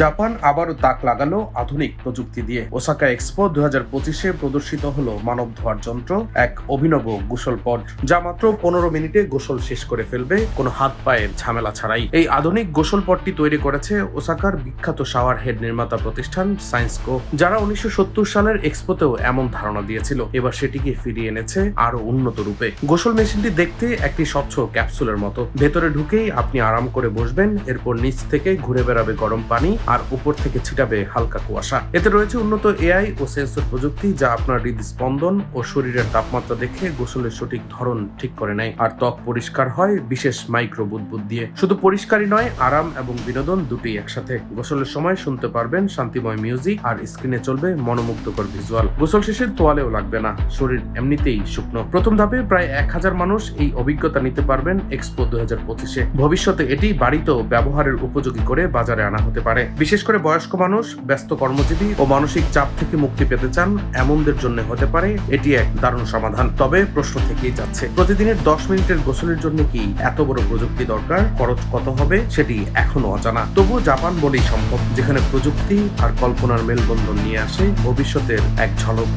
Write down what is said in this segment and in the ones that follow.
Japan আবারও তাক লাগালো আধুনিক প্রযুক্তি দিয়ে। ওসাকা এক্সপো দু হাজার পঁচিশে প্রদর্শিত হলো মানব ধোয়ার যন্ত্র, এক অভিনব গোসল পড যা মাত্র পনেরো মিনিটে গোসল শেষ করে ফেলবে, কোনো হাত পায়ের ঝামেলা ছাড়াই। এই আধুনিক গোসল পডটি তৈরি করেছে ওসাকার বিখ্যাত শাওয়ার হেড নির্মাতা প্রতিষ্ঠান সায়েন্সকো, যারা উনিশশো সত্তর সালের এক্সপোতেও এমন ধারণা দিয়েছিল। এবার সেটিকে ফিরিয়ে এনেছে আরও উন্নত রূপে। গোসল মেশিনটি দেখতে একটি স্বচ্ছ ক্যাপসুলের মতো। ভেতরে ঢুকেই আপনি আরাম করে বসবেন, এরপর নিচ থেকে ঘুরে বেড়াবে গরম পানি আর উপর থেকে ছিটাবে হালকা কুয়াশা। এতে রয়েছে উন্নত এআই ও সেন্সর প্রযুক্তি যা আপনার হৃদস্পন্দন ও শরীরের তাপমাত্রা দেখে গোসলের সঠিক ধরন ঠিক করে নেয়। আর ত্বক পরিষ্কার হয়, বিশেষ মাইক্রো বুদবুদ দিয়ে। শুধু পরিষ্কারই নয়, আরাম এবং বিনোদন দুটি একসাথে। গোসলের সময় শুনতে পারবেন শান্তিময় মিউজিক আর স্ক্রিনে চলবে মনোমুগ্ধকর ভিজুয়াল। গোসল শেষে তোয়ালেও লাগবে না, শরীর এমনিতেই শুকনো। প্রথম ধাপে প্রায় এক হাজার মানুষ এই অভিজ্ঞতা নিতে পারবেন এক্সপো দু হাজার পঁচিশে। ভবিষ্যতে এটি বাড়িতেও ব্যবহারের উপযোগী করে বাজারে আনা হতে পারে। বিশেষ করে বয়স্ক মানুষ, ব্যস্ত কর্মজীবী ও মানসিক চাপ থেকে মুক্তি পেতে চান এমনদের জন্য হতে পারে এটি এক দারুণ সমাধান। তবে প্রশ্ন থেকেই যাচ্ছে, প্রতিদিনের দশ মিনিটের গোসলের জন্য কি এত বড় প্রযুক্তি দরকার? খরচ কত হবে? সেটি এখনও অজানা। তবুও জাপান বলেই সম্ভব, যেখানে প্রযুক্তি আর কল্পনার মেলবন্ধন নিয়ে আসে ভবিষ্যতের এক ঝলক।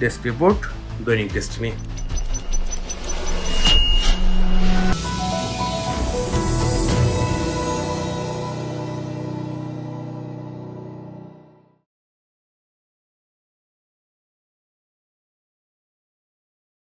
Desk report, Dainik Destiny.